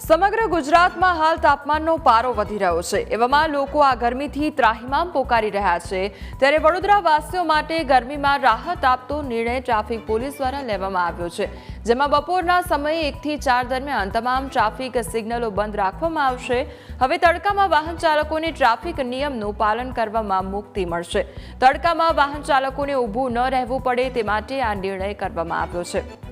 સમગ્ર ગુજરાતમાં હાલ તાપમાનનો પારો વધી રહ્યો છે. એવામાં લોકો આ ગરમીથી ત્રાહિમામ પોકારી રહ્યા છે. ત્યારે વડોદરા વાસીઓ માટે ગરમીમાં રાહત આપતો નિર્ણય ટ્રાફિક પોલીસ દ્વારા લેવામાં આવ્યો છે. જેમાં બપોરના સમયે એકથી ચાર દરમિયાન તમામ ટ્રાફિક સિગ્નલો બંધ રાખવામાં આવશે. હવે તડકામાં વાહન ચાલકોને ટ્રાફિક નિયમનું પાલન કરવામાં મુક્તિ મળશે. તડકામાં વાહન ચાલકોને ઊભું ન રહેવું પડે તે માટે આ નિર્ણય કરવામાં આવ્યો છે.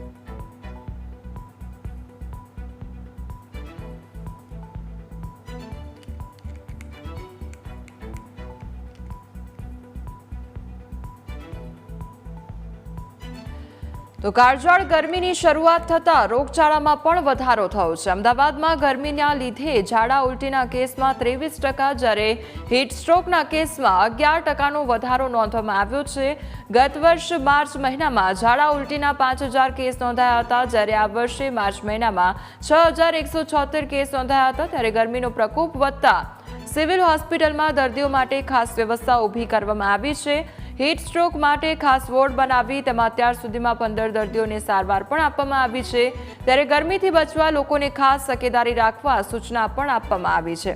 તો કાળઝાળ ગરમીની શરૂઆત થતાં રોગચાળામાં પણ વધારો થયો છે. અમદાવાદમાં ગરમીના લીધે ઝાડા ઉલટીના કેસમાં ત્રેવીસ ટકા, જ્યારે હીટસ્ટ્રોકના કેસમાં અગિયાર ટકાનો વધારો નોંધવામાં આવ્યો છે. ગત વર્ષ માર્ચ મહિનામાં ઝાડા ઉલટીના પાંચ હજાર કેસ નોંધાયા હતા, જ્યારે આ વર્ષે માર્ચ મહિનામાં છ હજાર એકસો છોતેર કેસ નોંધાયા હતા, ત્યારે ગરમીનો પ્રકોપ વધતા સિવિલ હોસ્પિટલમાં દર્દીઓ માટે ખાસ વ્યવસ્થા ઊભી કરવામાં આવી છે. હીટ સ્ટ્રોક માટે ખાસ વોર્ડ બનાવી તેમાં અત્યાર સુધીમાં પંદર દર્દીઓને સારવાર પણ આપવામાં આવી છે. ત્યારે ગરમીથી બચવા લોકોને ખાસ તકેદારી રાખવા સૂચના પણ આપવામાં આવી છે.